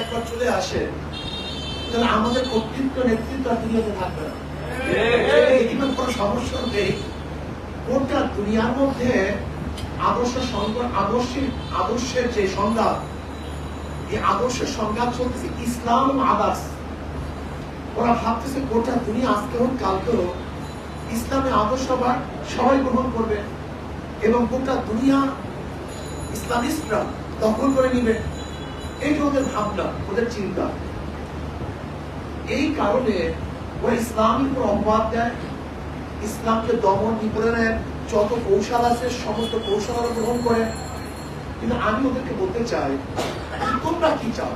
একবার চলে আসে তাহলে আমাদের কর্তৃত্ব নেতৃত্ব আর দুনিয়াতে থাকবে না। এটির কোনো সমস্যা নেই। গোটা দুনিয়ার মধ্যে আদর্শ আদর্শের আদর্শের যে এই আদর্শের চলতেছে ইসলাম আদার্স ওরা ভাবতেছে গোটা দুনিয়া আজকে হোক কালকে হোক ইসলামে আদর্শ আবার সবাই গ্রহণ করবে এবং গোটা দুনিয়া ইসলামিস্টরা দখল করে নিবে। এই ওদের ভাবনা, ওদের চিন্তা। এই কারণে ওরা ইসলামের উপর অপবাদ দেয়, ইসলামকে দমন নিপীড়নের যত কৌশল আছে, সমস্ত কৌশল ওরা গ্রহণ করে। কিন্তু আমি ওদেরকে বলতে চাই, তোমরা কি চাও?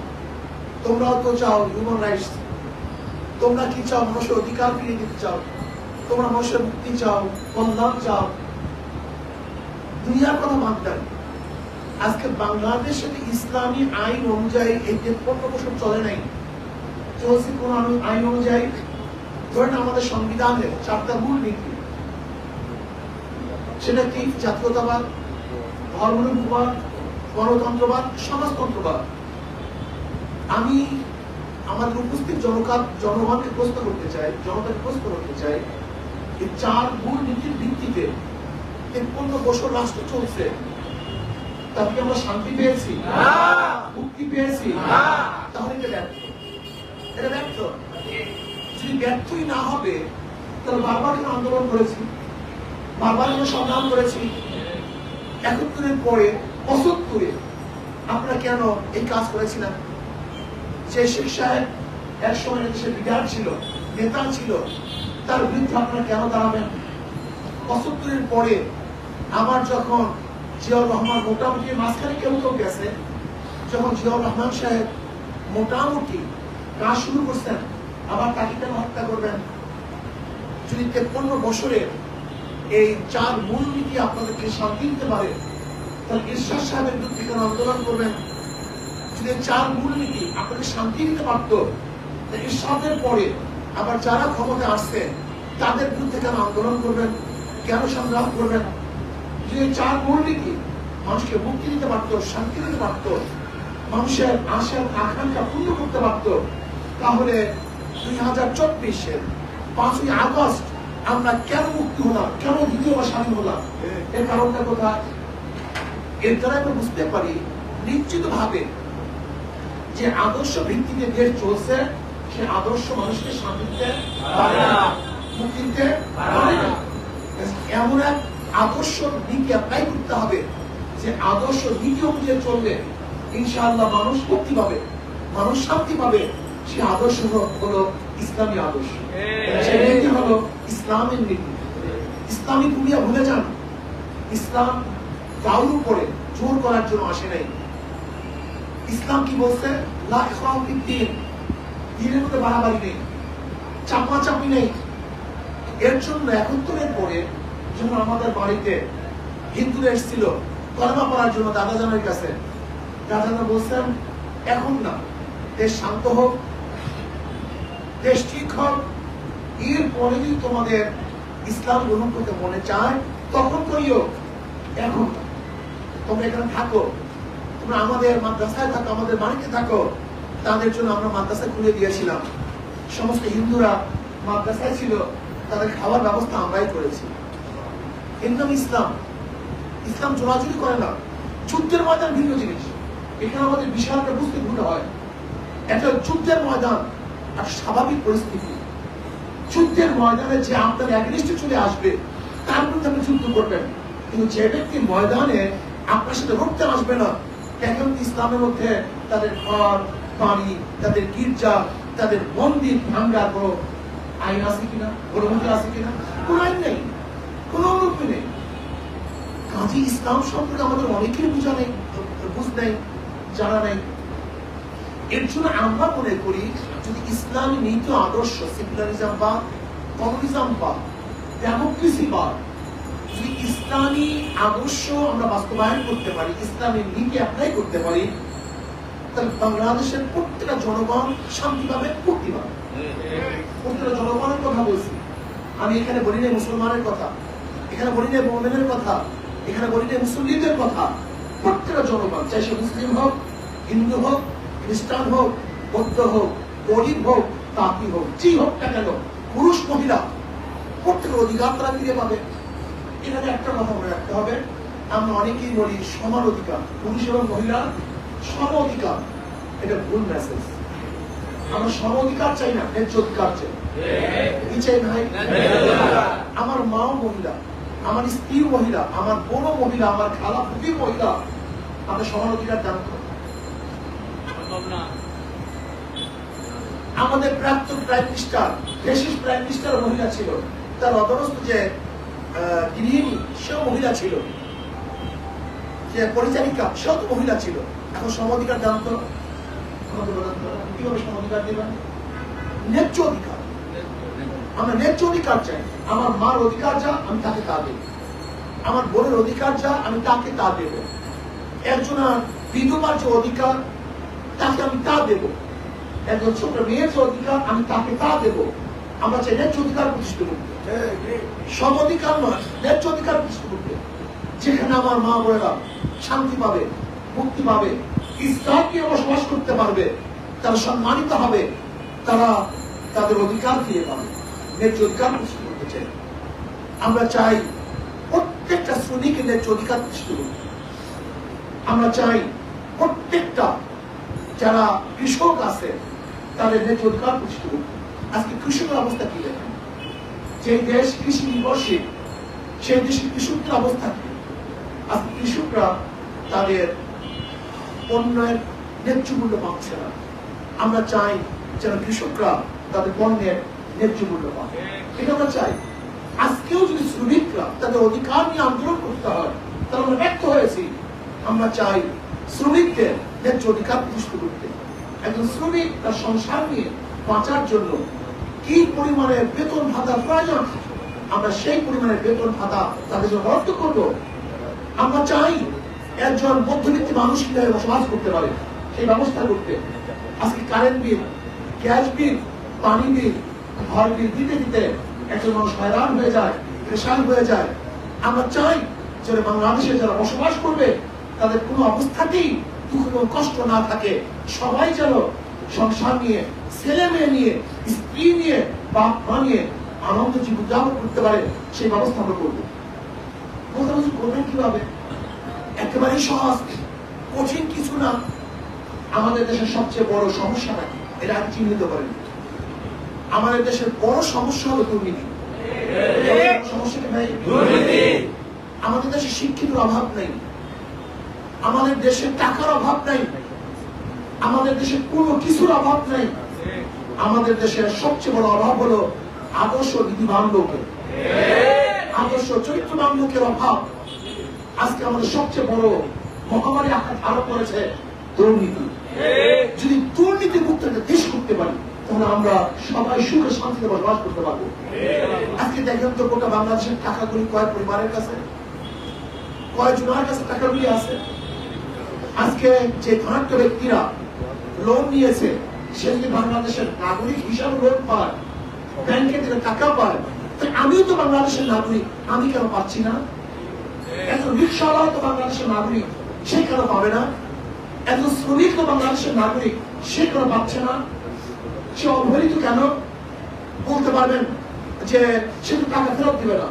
তোমরাও তো চাও হিউম্যান রাইটস তোমরা কি চাও মানুষের অধিকার ফিরিয়ে দিতে চাও? তোমরা মানুষের মুক্তি চাও, কল্যাণ চাও? দুনিয়ার কথা দেন। আজকে বাংলাদেশে ইসলামী আইন অনুযায়ী এই তেপ্পন্ন বছর চলে নাই, চলছে কোন আইন- অনুযায়ী? ধরেন আমাদের সংবিধানের চারটা মূল নীতি। সেটা কি? জাতীয়তাবাদ ধর্মনিরপেক্ষবাদ গণতন্ত্রবাদ, সমাজতন্ত্রবাদ। আমি আমাদের উপস্থিত জনকার, জনগণকে প্রশ্ন করতে চাই, জনতাকে প্রশ্ন করতে চাই, এই চার মূল নীতির ভিত্তিতে তেপ্পন্ন বছর রাষ্ট্র চলছে। তাতে কি আমরা শান্তি পেয়েছি? মুক্তি পেয়েছি? তাহলে এটা ব্যর্থ। এটা ব্যর্থ। যদি ব্যর্থই না হবে তাহলে বারবার কেন আন্দোলন করেছি? বারবার কেন সংগ্রাম করেছি? একাত্তরের পরে পঁচাত্তরে আপনারা কেন এই কাজ করেছিলাম? যে শেখ সাহেব এক সময় দেশের লিডার ছিল নেতা ছিল তার বিরুদ্ধে আপনারা কেন দাঁড়াবেন? পঁচাত্তরের পরে আমার যখন জিয়াউর রহমান মোটামুটি মাঝখানে কেউ কেউ গেছে? যখন জিয়াউর রহমান সাহেব মোটামুটি কাজ শুরু করছেন, আবার তাকে কেন হত্যা করবেন, যদি তেপ্পন্ন বছরে এই চার মূলনীতি আপনাদেরকে শান্তি দিতে পারে, তাহলে ঈশ্বর সাহেবের বিরুদ্ধে কেন আন্দোলন করবেন? যদি চার মূলনীতি আপনাকে শান্তি দিতে পারত ঈশ্বরের পরে আবার যারা ক্ষমতা আসছে, তাদের বিরুদ্ধে কেন আন্দোলন করবেন? কেন সংগ্রাম করবেন? এই চার মূলনীতি মানুষকে মুক্তি দিতে পারত, শান্তি দিতে পারত, মানুষের আশার আকাঙ্ক্ষা পূর্ণ করতে পারত, তাহলে দুই হাজার চব্বিশের পাঁচই আগস্ট আমরা কেন মুক্তি হলাম, কেন দ্বিতীয়বার স্বাধীন হলাম? এর কারণটা কোথায়? এর দ্বারা আমরা বুঝতে পারি নিশ্চিত ভাবে যে আদর্শ ভিত্তিতে দেশ চলছে, সে আদর্শ মানুষকে শান্তি দিতে পারে না মুক্তি দিতে পারে না। এমন এক আদর্শ নীতি অ্যাপ্লাই করতে হবে, যে আদর্শ নীতি অনুযায়ী চলবে। ইনশাআল্লাহ মানুষ মুক্তি পাবে, মানুষ শান্তি পাবে। সে আদর্শ হলো ইসলামী আদর্শ। সে নীতি হলো ইসলামের নীতি। ইসলামী দুনিয়া ভুলে যান। ইসলাম কারোর উপরে জোর করার জন্য আসে নাই। ইসলাম কি বলছে? লা ইখরাম ফিদ দ্বীন দিনের মধ্যে বাড়াবাড়ি নেই, চাপাচাপি নেই। এর জন্য একাত্তরের পরে যখন আমাদের বাড়িতে হিন্দুরা এসেছিল কলমা পড়ার জন্য দাদা জানের কাছে, দাদা জানা বলছেন, এখন না, দেশ শান্ত হোক, দেশ ঠিক হোক এর পরে যদি তোমাদের ইসলাম গ্রহণ করতে মনে চায়, তখন করিও, এখন তোমরা এখানে থাকো, তোমরা আমাদের মাদ্রাসায় থাকো, আমাদের বাড়িতে থাকো, তাদের জন্য আমরা মাদ্রাসা খুলে দিয়েছিলাম। সমস্ত হিন্দুরা মাদ্রাসায় ছিল, তাদের খাওয়ার ব্যবস্থা আমরাই করেছি। এর নাম ইসলাম। ইসলাম জোরাজুরি করে না। যুদ্ধের ময়দান ভিন্ন জিনিস। এখানে আমাদের বিশাল একটা বুঝতে ভুল হয়। একটা যুদ্ধের ময়দান আর স্বাভাবিক পরিস্থিতি। যুদ্ধের ময়দানে যে আপনার অ্যাগনিস্টে চলে আসবে, তার বিরুদ্ধে আপনি যুদ্ধ করবেন। কিন্তু যে ব্যক্তি ময়দানে আপনার সাথে রক্তে আসবে না, এখন ইসলামের মধ্যে তাদের ঘর, বাড়ি, তাদের গির্জা, তাদের মন্দির ভাঙ্গার কোনো আইন আছে কিনা? অনুমতি আছে কিনা? কোন আইন নেই। কোন নেই। কাজী ইসলাম সম্পর্কে আমাদের বোঝা নেই, বুঝ নেই, জানা নেই। এর জন্য আমরা মনে করি, যদি নীতি, আদর্শ, সেকুলারিজম বা কমিউনিজম বা ডেমোক্রেসি বা যদি ইসলামী আদর্শ আমরা বাস্তবায়ন করতে পারি, ইসলামী নীতি অ্যাপ্লাই করতে পারি, তাহলে বাংলাদেশের প্রত্যেকটা জনগণ শান্তি পাবে, মুক্তি পাবে। প্রত্যেকটা জনগণের কথা বলছি। আমি এখানে বলি নাই মুসলমানের কথা। এখানে বলি নাই মোমেনের কথা এখানে বলি নাই মুসলিমদের কথা। প্রত্যেকটা জনগণ চাই সে মুসলিম হোক হিন্দু হোক খ্রিস্টান হোক বৌদ্ধ হোক গরিব হোক তাঁতি হোক যে হোক না কেন পুরুষ মহিলা প্রত্যেকের অধিকার তারা ফিরে পাবে। এখানে একটা কথা মনে রাখতে হবে আমরা অনেকেই বলি সমান অধিকার পুরুষ এবং মহিলা সম অধিকার। এটা ভুল মেসেজ আমরা সম অধিকার চাই না ন্যায্য অধিকার চাই। কি চাই ভাই? আমার মাও মহিলা আমার স্ত্রী মহিলা আমার বোনও মহিলা আমার খালা ফুপি মহিলা আমরা সমান অধিকার দান করি আমাদের প্রাক্তন প্রাইম মিনিস্টার দেশের প্রাইম মিনিস্টার মহিলা ছিল। তার অধরস্থ যে গৃহিণী সেও মহিলা ছিল। যে পরিচারিকা সেও তো মহিলা ছিল। এখন সমাধিকার দান তো, কীভাবে সমাধিকার দেবেন? ন্যায্য অধিকার। আমরা ন্যায্য অধিকার চাই। আমার মার অধিকার যা, আমি তাকে তা দেব। আমার বোনের অধিকার যা, আমি তাকে তা দেব। একজন বিধবার যে অধিকার, তাকে আমি তা দেব। একজন ছোট মেয়ের যে অধিকার, আমি তাকে তা দেব। আমরা চাই ন্যায্য অধিকার প্রতিষ্ঠিত করতে। সব অধিকার নয়, ন্যায্য অধিকার প্রতিষ্ঠিত করতে। যেখানে আমার মা বোনেরা শান্তি পাবে, মুক্তি পাবে, ইসলাম বসবাস করতে পারবে, তারা সম্মানিত হবে, তারা তাদের অধিকার ফিরে পাবে। ন্যায্য প্রতিষ্ঠিত করতে চাই আমরা চাই প্রত্যেকটা শ্রমিকের ন্যায্য অধিকার প্রতিষ্ঠিত করতে আমরা চাই প্রত্যেকটা যারা কৃষক আছে, তাদের ন্যায্য অধিকার প্রতিষ্ঠিত করতে আজকে কৃষকের অবস্থা কি দেখেন? যে দেশ কৃষি নির্ভরশীল, সেই দেশের কৃষকদের অবস্থা কি? আজকে কৃষকরা তাদের পণ্যের ন্যায্য মূল্য পাচ্ছে না। আমরা চাই যেন কৃষকরা তাদের পণ্যের ন্যায্য মূল্য পায় এটা আমরা চাই। আজকেও যদি শ্রমিকরা তাদের অধিকার নিয়ে আন্দোলন করতে হয়, তাহলে আমরা হয়েছি। আমরা চাই শ্রমিকদের ন্যায্য অধিকার প্রতিষ্ঠিত করতে। একজন শ্রমিক তার সংসার নিয়ে বাঁচার জন্য কি বেতন ভাতা প্রয়োজন আমরা সেই পরিমাণের বেতন ভাতা তাদের জন্য রদ্দ করব। আমরা চাই একজন মধ্যবিত্ত মানুষ কীভাবে বসবাস করতে পারে, সেই ব্যবস্থা করতে। আজকে কারেন্ট বিল গ্যাস বিল পানি বিল ঘর বিল দিতে দিতে একজন মানুষ হয়রান হয়ে যায় পেশান হয়ে যায়। আমরা চাই যে বাংলাদেশে যারা বসবাস করবে, তাদের কোনো অবস্থাতেই দুঃখ এবং কষ্ট না থাকে। সবাই যেন সংসার নিয়ে ছেলে মেয়ে নিয়ে, স্ত্রী নিয়ে, বাপ, মা নিয়ে আনন্দ জীবন যাপন করতে পারে, সেই ব্যবস্থা আমরা করব। করবেন কীভাবে? একেবারেই সহজ, কঠিন কিছু না। আমাদের দেশের সবচেয়ে বড় সমস্যাটা কি? এটা আমি চিহ্নিত করেন। আমাদের দেশের বড় সমস্যা হলো দুর্নীতি। সমস্যাটা ভাই? আমাদের দেশে শিক্ষিত অভাব নেই। আমাদের দেশে টাকার অভাব নাই। আমাদের দেশে কোনো কিছুর অভাব নেই। আমাদের দেশের সবচেয়ে বড় অভাব হলো আদর্শ নীতিবান লোকের আদর্শ চরিত্রবান লোকের অভাব। আজকে আমাদের সবচেয়ে বড় মহামারী আঘাত আরোপ করেছে দুর্নীতি। যদি দুর্নীতি মুক্ত দেশ করতে পারি তাহলে আমরা সবাই সুখে শান্তিতে বসবাস করতে পারব। আজকে দেখেন তো গোটা বাংলাদেশের টাকাগুলি কয় পরিবারের কাছে? কয় জনের কাছে টাকাগুলি আছে? আজকে যে ধনাঢ্য ব্যক্তিরা লোন নিয়েছে সে যদি বাংলাদেশের নাগরিক হিসাবে লোন পায় ব্যাংকে থেকে টাকা পায় আমিও তো বাংলাদেশের নাগরিক আমি কেন পাচ্ছি না? একজন রিক্সাওয়ালাও তো বাংলাদেশের নাগরিক সে কেন পাবে না? একজন শ্রমিক তো বাংলাদেশের নাগরিক সে কেন পাচ্ছে না? সে অবহেলিত কেন? বলতে পারবেন যে সে তো টাকা ফেরত দিবে না।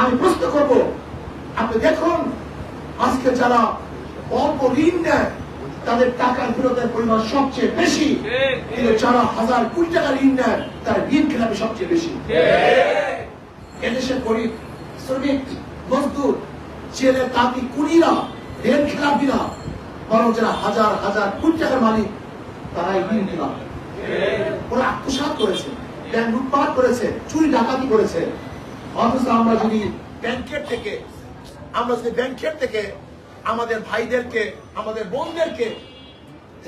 আমি প্রশ্ন করব, আপনি দেখুন, আজকে যারা অল্প ঋণ নেয়, তাদের টাকার ফেরতের পরিমাণ সবচেয়ে বেশি। কিন্তু যারা হাজার কোটি টাকা ঋণ নেয়, তার ঋণ খেলাপি সবচেয়ে বেশি? এদেশের গরিব, শ্রমিক, মজদুর ছেলে তাঁতি, কুড়িরা ঋণ খেলাপিরা, বরং যারা হাজার হাজার কোটি টাকার মালিক, তারাই ঋণ খেলাপ ওরা আত্মসাৎ করেছে ব্যাংক লুটপাট করেছে, চুরি ডাকাতি করেছে। অথচ আমরা যদি ব্যাংকের থেকে, আমরা যদি ব্যাংকের থেকে আমাদের ভাইদেরকে, আমাদের বোনদেরকে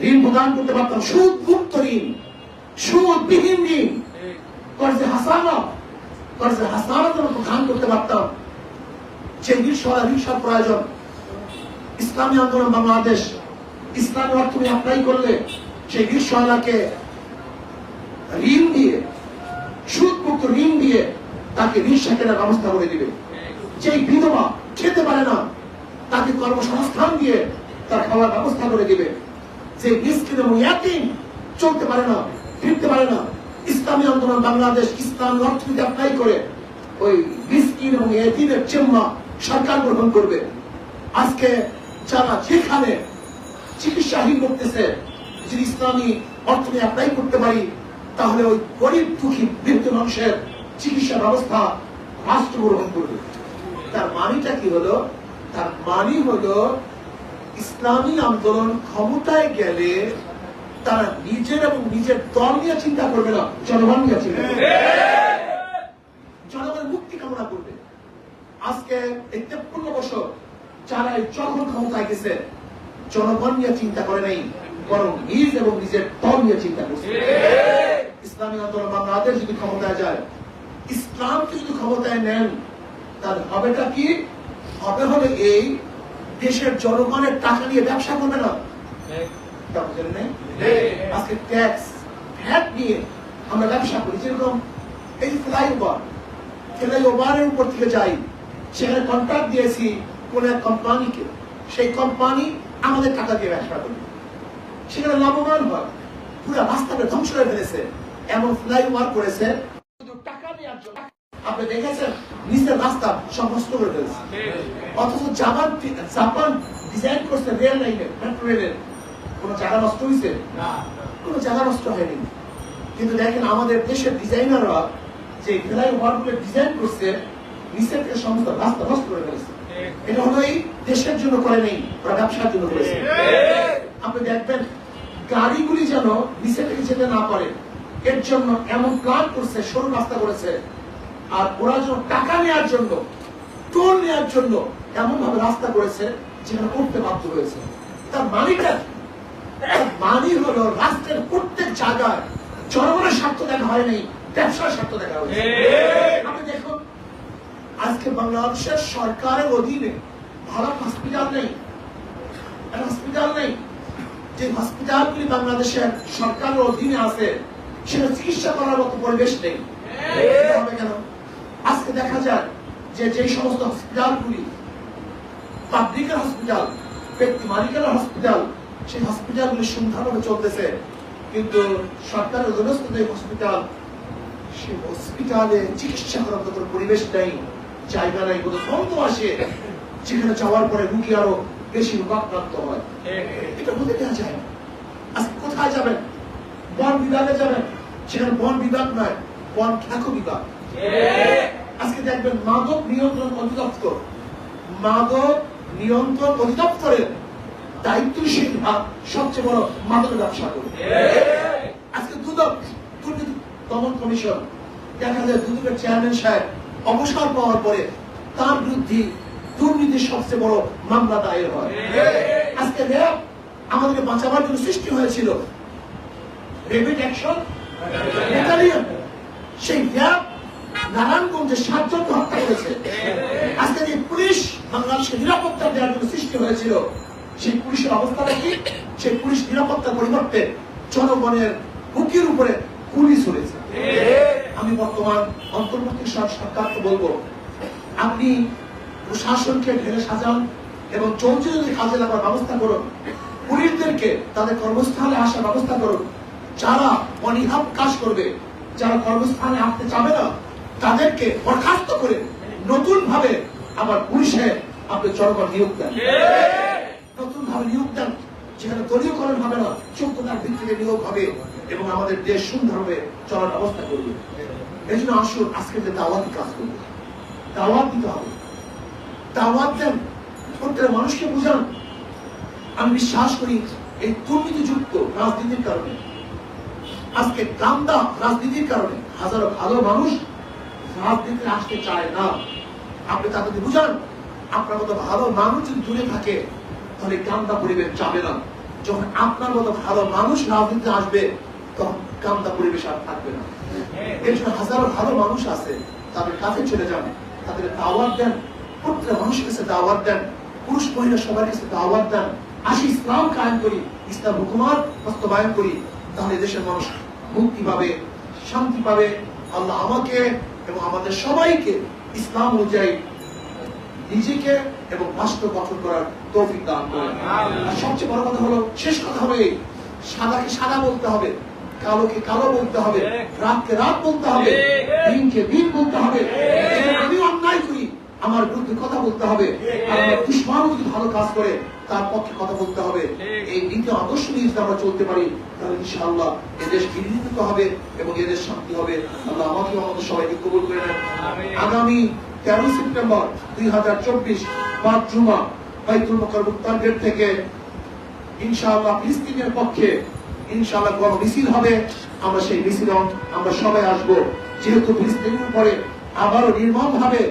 ঋণ প্রদান করতে পারতাম সুদ মুক্ত ঋণ ঋণ কর্জে হাসানা কর্জে প্রদান করতে পারতাম। যে প্রয়োজন, ইসলামী আন্দোলন বাংলাদেশ, ইসলামী অর্থনীতি অ্যাপ্লাই করলে সেই রিক্সাওয়ালাকে ঋণ দিয়ে সুদমুক্ত ঋণ দিয়ে তাকে রিক্সা কেনার ব্যবস্থা করে দিবে। যেই বিধবা খেতে পারে না, তাকে কর্মসংস্থান দিয়ে তার খাওয়ার ব্যবস্থা করে দিবে। যে মিসকিন এবং চলতে পারে না, ফিরতে পারে না, ইসলামী আন্দোলন বাংলাদেশ, ইসলামী অর্থনীতি অ্যাপ্লাই করে ওই মিসকিন এবং ইয়াতিমের চেম্মা সরকার গ্রহণ করবে। আজকে যারা যেখানে চিকিৎসাহীন করতেছে, যদি ইসলামী অর্থনীতি অ্যাপ্লাই করতে পারি তাহলে ওই গরিব দুঃখী বৃদ্ধ মানুষের চিকিৎসা ব্যবস্থা রাষ্ট্র গ্রহণ করবে। তার মানিটা কি হলো? তার মানি হলো ইসলামী আন্দোলন ক্ষমতায় গেলে তারা নিজের এবং নিজের দল নিয়ে চিন্তা করবে না, জনগণ নিয়ে চিন্তা করবে। জনগণের মুক্তি কামনা করবে। আজকে এই তেপ্পন্ন বছর যারা এই যখন ক্ষমতায় গেছে, জনগণ নিয়ে চিন্তা করে নাই। বরং নিজ এবং নিজের দল নিয়ে চিন্তা করছে। ইসলামী আন্দোলন বাংলাদেশ যদি ক্ষমতায় যায় ইসলামকে যদি ক্ষমতায় নেন তাহলে হবেটা কি? হবে হবে এই দেশের জনগণের টাকা নিয়ে ব্যবসা করবে না? আজকে ট্যাক্স ভ্যাট নিয়ে আমরা ব্যবসা করি যেরকম এই ফ্লাইওভার ফ্লাইওভারের উপর থেকে যাই সেখানে কন্ট্রাক্ট দিয়েছি কোন এক কোম্পানিকে সেই কোম্পানি আমাদের টাকা দিয়ে ব্যবসা করবে। সেখানে লাভবান হয়। পুরো রাস্তাটা ধ্বংস করে ফেলেছে। এমন ফ্লাইওভার করেছে। শুধু টাকা নেওয়ার জন্য আপনি দেখেছেন? নিচের রাস্তা সব নষ্ট করে ফেলেছে। অথচ জাপান জাপান ডিজাইন করছে রেল লাইনের মেট্রো রেলের কোন জায়গা নষ্ট হয়েছে কোন জায়গা নষ্ট হয়নি। কিন্তু দেখেন আমাদের দেশের ডিজাইনাররা যে ফ্লাইওভারগুলো ডিজাইন করছে নিচের থেকে সমস্ত রাস্তা নষ্ট করে ফেলেছে। এটা হলো এই দেশের জন্য করে নেই ওরা ব্যবসার জন্য করেছে। আপনি দেখবেন গাড়িগুলি যেন নিচে থেকে যেতে না পারে এর জন্য এমন প্ল্যান করছে সরু রাস্তা করেছে। আর ওরা যেন টাকা নেওয়ার জন্য টোল নেওয়ার জন্য এমন ভাবে রাস্তা করেছে যেখানে করতে বাধ্য হয়েছে। তার তার মানি হলো রাষ্ট্রের প্রত্যেক জায়গায় জনগণের স্বার্থ দেখা হয়নি ব্যবসার স্বার্থ দেখা হয়েছে। আপনি দেখুন আজকে বাংলাদেশের সরকারের অধীনে ভালো হসপিটাল নেই হসপিটাল নেই। যে হসপিটালগুলি বাংলাদেশের সরকারের অধীনে আছে সেটা চিকিৎসা করার মতো পরিবেশ নেই। হবে কেন? আজকে দেখা যায় যে যে সমস্ত হসপিটালগুলি পাবলিকের হসপিটাল ব্যক্তি মালিকের হসপিটাল সেই হসপিটালগুলি সুন্দরভাবে চলতেছে। কিন্তু সরকারের অধীনস্থ যে হসপিটাল সেই হসপিটালে চিকিৎসা করার মতো পরিবেশ নেই জায়গা নেই। কোনো বন্ধ আসে যেখানে যাওয়ার পরে রুগী আরও বেশি রোগাক্রান্ত হয়। এটা বলতে দেওয়া যায় না। আজকে কোথায় যাবেন? বন বিভাগে যাবেন। সেখানে বন বিভাগ নয়, বন খ্যাকো বিভাগ। আজকে দেখবেন মাদক নিয়ন্ত্রণ অধিদপ্তর। মাদক নিয়ন্ত্রণ অধিদপ্তরের দায়িত্বশীল ভাগ সবচেয়ে বড় মাদক ব্যবসা করে। আজকে দুদক দুর্নীতি দমন কমিশন দেখা যায় দুদকের চেয়ারম্যান সাহেব অবসর পাওয়ার পরে তার বিরুদ্ধে দুর্নীতির সবচেয়ে বড় মামলা দায়ের হয়। আজকে র্যাব আমাদেরকে বাঁচাবার জন্য সৃষ্টি হয়েছিল। Rapid action battalion. সেই র্যাব নারায়ণগঞ্জে সাতজনকে হত্যা করেছে। আজকে যে পুলিশ বাংলাদেশকে নিরাপত্তা দেওয়ার জন্য সৃষ্টি হয়েছিল সেই পুলিশের অবস্থাটা কি? সেই পুলিশ নিরাপত্তার পরিবর্তে জনগণের বুকের উপরে গুলি চলেছে আমি বর্তমান অন্তর্বর্তী সর- সরকারকে বলব আপনি প্রশাসনকে ঢেলে সাজান এবং যদি কাজে লাগার ব্যবস্থা করুন পুলিশদেরকে তাদের কর্মস্থানে আসার ব্যবস্থা করুন। যারা অনীহাব কাজ করবে যারা কর্মস্থানে আসতে চাবে না তাদেরকে বরখাস্ত করে নতুন ভাবে আবার পুলিশে আপনি জনগণ নিয়োগ দেন। নতুন ভাবে নিয়োগ দেন যেখানে দলীয়করণ হবে না যোগ্যতার ভিত্তিতে নিয়োগ হবে এবং আমাদের দেশ সুন্দরভাবে চলার ব্যবস্থা করবে। এই জন্য আসুন আজকে যে দাওয়াতি কাজ করবে দাওয়াত দিতে হবে। দাওয়াত দেন। প্রত্যেক মানুষকে বুঝান। আমি বিশ্বাস করি এই দুর্নীতিযুক্ত রাজনীতির কারণে, আজকে কামদা রাজনীতির কারণে হাজারো ভালো মানুষ রাজনীতিতে আসতে চায় না। আপনি তাদেরকে বুঝান। আপনার মতো ভালো মানুষ যদি দূরে থাকে, তাহলে কামদা পরিবেশ যাবে না। যখন আপনার মতো ভালো মানুষ রাজনীতিতে আসবে, তখন কামদা পরিবেশ আর থাকবে না। এর জন্য হাজারো ভালো মানুষ আছে, তাদের কাছে চলে যান তাদের দাওয়াত দেন প্রত্যেক মানুষের কাছে দাওয়াত দেন। পুরুষ মহিলা সবার কাছে দাওয়াত দেন। আসি ইসলাম কায়েম করি ইসলাম হুকুমাত বাস্তবায়ন করি তাহলে দেশের মানুষ মুক্তি পাবে শান্তি পাবে। আল্লাহ আমাকে এবং আমাদের সবাইকে ইসলাম অনুযায়ী নিজেকে এবং রাষ্ট্র গঠন করার তৌফিক দান করেন। আর সবচেয়ে বড় কথা হলো শেষ কথা হবে এই, সাদাকে সাদা বলতে হবে কালোকে কালো বলতে হবে রাতকে রাত বলতে হবে দিনকে দিন বলতে হবে যদি আমি অন্যায় করি আমার বিরুদ্ধে কথা বলতে হবে? দুশ্মন যদি ভালো কাজ করে তার পক্ষে কথা বলতে হবে। এই নীতি আদর্শ নিয়ে যদি আমরা চলতে পারি তাহলে ইনশাআল্লাহ এদেশ বিলীনিত হবে এবং এদেশ শান্তি হবে। আল্লাহ আমাকে আমাদের সবাইকে কবুল করে নেন। আগামী তেরো সেপ্টেম্বর দুই হাজার চব্বিশ পাঁচ জুমা বাইতুল মোকাররম টার্গেট থেকে ইনশাআল্লাহ ফিলিস্তিনের পক্ষে ইনশাআল্লাহ গণ মিছিল হবে। আমরা সেই মিছিল আমরা সবাই আসব। যেহেতু ফিলিস্তিনের উপরে আবারও নির্মম ভাবে